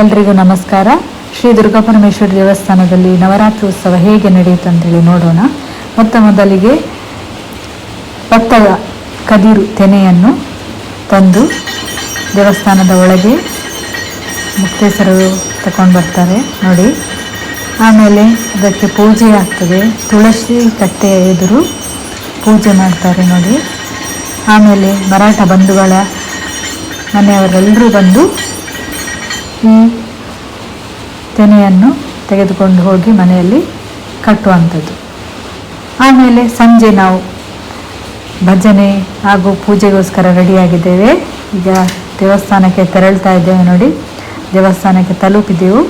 ಎಲ್ರಿಗೂ ನಮಸ್ಕಾರ. ಶ್ರೀ ದುರ್ಗಾ ಪರಮೇಶ್ವರಿ ದೇವಸ್ಥಾನದಲ್ಲಿ ನವರಾತ್ರಿ ಉತ್ಸವ ಹೇಗೆ ನಡೆಯುತ್ತೆ ಅಂತೇಳಿ ನೋಡೋಣ. ಮೊತ್ತ ಮೊದಲಿಗೆ ಭತ್ತದ ಕದಿರು ತೆನೆಯನ್ನು ತಂದು ದೇವಸ್ಥಾನದ ಒಳಗೆ ಮುಕ್ತೇಶ್ವರರು ತಗೊಂಡು ಬರ್ತಾರೆ. ನೋಡಿ, ಆಮೇಲೆ ಅದಕ್ಕೆ ಪೂಜೆ ಆಗ್ತದೆ. ತುಳಸಿ ಕಟ್ಟೆಯ ಎದುರು ಪೂಜೆ ಮಾಡ್ತಾರೆ ನೋಡಿ. ಆಮೇಲೆ ಮರಾಠ ಬಂಧುಗಳ ಮನೆಯವರೆಲ್ಲರೂ ಬಂದು ಈ ತೆನೆಯನ್ನು ತೆಗೆದುಕೊಂಡು ಹೋಗಿ ಮನೆಯಲ್ಲಿ ಕಟ್ಟುವಂಥದ್ದು. ಆಮೇಲೆ ಸಂಜೆ ನಾವು ಭಜನೆ ಹಾಗೂ ಪೂಜೆಗೋಸ್ಕರ ರೆಡಿಯಾಗಿದ್ದೇವೆ. ಈಗ ದೇವಸ್ಥಾನಕ್ಕೆ ತೆರಳ್ತಾ ಇದ್ದೇವೆ ನೋಡಿ. ದೇವಸ್ಥಾನಕ್ಕೆ ತಲುಪಿದೆವು.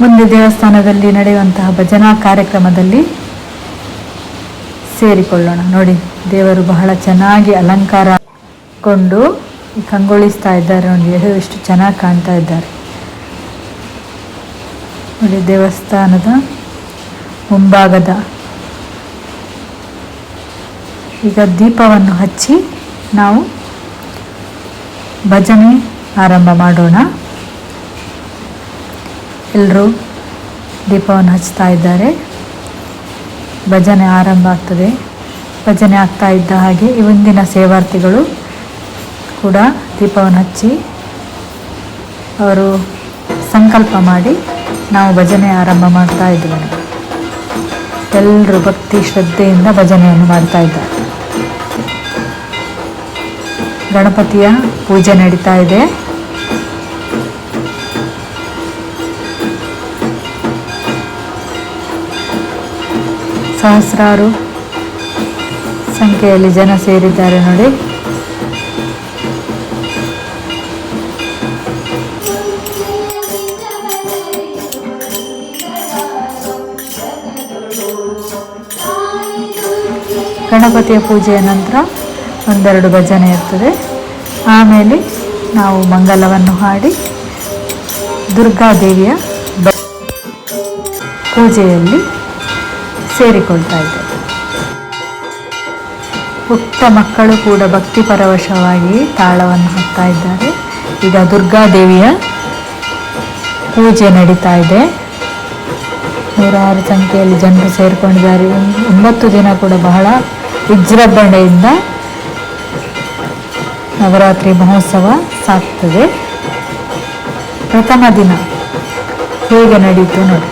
ಮುಂದೆ ದೇವಸ್ಥಾನದಲ್ಲಿ ನಡೆಯುವಂತಹ ಭಜನಾ ಕಾರ್ಯಕ್ರಮದಲ್ಲಿ ಸೇರಿಕೊಳ್ಳೋಣ. ನೋಡಿ, ದೇವರು ಬಹಳ ಚೆನ್ನಾಗಿ ಅಲಂಕಾರಗೊಂಡು ಕಂಗೊಳಿಸ್ತಾ ಇದ್ದಾರೆ. ನೋಡಿ ಎಷ್ಟು ಚೆನ್ನಾಗಿ ಕಾಣ್ತಾ ಇದ್ದಾರೆ. ನೋಡಿ, ದೇವಸ್ಥಾನದ ಮುಂಭಾಗದ ಈಗ ದೀಪವನ್ನು ಹಚ್ಚಿ ನಾವು ಭಜನೆ ಆರಂಭ ಮಾಡೋಣ. ಎಲ್ಲರೂ ದೀಪವನ್ನು ಹಚ್ತಾ ಇದ್ದಾರೆ. ಭಜನೆ ಆರಂಭ ಆಗ್ತದೆ. ಭಜನೆ ಆಗ್ತಾ ಇದ್ದ ಹಾಗೆ ಇವಂದಿನ ಸೇವಾರ್ಥಿಗಳು ಕೂಡ ದೀಪವನ್ನು ಹಚ್ಚಿ ಅವರು ಸಂಕಲ್ಪ ಮಾಡಿ ನಾವು ಭಜನೆ ಆರಂಭ ಮಾಡ್ತಾ ಇದ್ದೇವೆ. ಎಲ್ಲರೂ ಭಕ್ತಿ ಶ್ರದ್ಧೆಯಿಂದ ಭಜನೆಯನ್ನು ಮಾಡ್ತಾ ಇದ್ದಾರೆ. ಗಣಪತಿಯ ಪೂಜೆ ನಡೀತಾ ಇದೆ. ಸಹಸ್ರಾರು ಸಂಖ್ಯೆಯಲ್ಲಿ ಜನ ಸೇರಿದ್ದಾರೆ ನೋಡಿ. ಗಣಪತಿಯ ಪೂಜೆಯ ನಂತರ ಒಂದೆರಡು ಭಜನೆ ಇರ್ತದೆ. ಆಮೇಲೆ ನಾವು ಮಂಗಲವನ್ನು ಹಾಡಿ ದುರ್ಗಾದೇವಿಯ ಪೂಜೆಯಲ್ಲಿ ಸೇರಿಕೊಳ್ತಾ ಇದ್ದೇವೆ. ಪುಟ್ಟ ಮಕ್ಕಳು ಕೂಡ ಭಕ್ತಿ ಪರವಶವಾಗಿ ತಾಳವನ್ನು ಹಾಕ್ತಾ ಇದ್ದಾರೆ. ಈಗ ದುರ್ಗಾದೇವಿಯ ಪೂಜೆ ನಡೀತಾ ಇದೆ. ನೂರಾರು ಸಂಖ್ಯೆಯಲ್ಲಿ ಜನರು ಸೇರಿಕೊಂಡಿದ್ದಾರೆ. ಒಂಬತ್ತು ದಿನ ಕೂಡ ಬಹಳ ವಿಜೃಂಭಣೆಯಿಂದ ನವರಾತ್ರಿ ಮಹೋತ್ಸವ ಸಾಗ್ತದೆ ಪ್ರಥಮ ದಿನ ಹೇಗೆ ನಡೀತು ನೋಡಿ.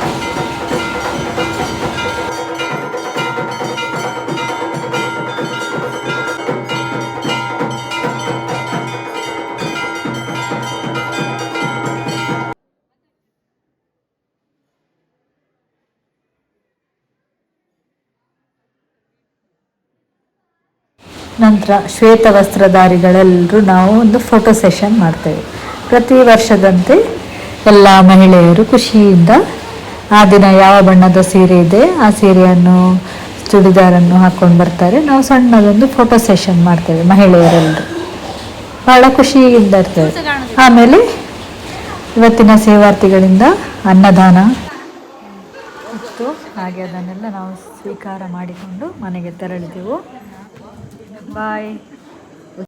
ನಂತರ ಶ್ವೇತ ವಸ್ತ್ರಧಾರಿಗಳೆಲ್ಲರೂ ನಾವು ಒಂದು ಫೋಟೋ ಸೆಷನ್ ಮಾಡ್ತೇವೆ. ಪ್ರತಿ ವರ್ಷದಂತೆ ಎಲ್ಲ ಮಹಿಳೆಯರು ಖುಷಿಯಿಂದ, ಆ ದಿನ ಯಾವ ಬಣ್ಣದ ಸೀರೆ ಇದೆ? ಆ ಸೀರೆಯನ್ನು ಚೂಡಿದಾರನ್ನು ಹಾಕ್ಕೊಂಡು ಬರ್ತಾರೆ. ನಾವು ಸಣ್ಣದೊಂದು ಫೋಟೋ ಸೆಷನ್ ಮಾಡ್ತೇವೆ ಮಹಿಳೆಯರೆಲ್ಲರೂ ಬಹಳ ಖುಷಿಯಿಂದ ಇರ್ತೇವೆ. ಆಮೇಲೆ ಇವತ್ತಿನ ಸೇವಾರ್ಥಿಗಳಿಂದ ಅನ್ನದಾನ. ಹಾಗೆ ಅದನ್ನೆಲ್ಲ ನಾವು ಸ್ವೀಕಾರ ಮಾಡಿಕೊಂಡು ಮನೆಗೆ ತೆರಳಿದೆವು. Bye.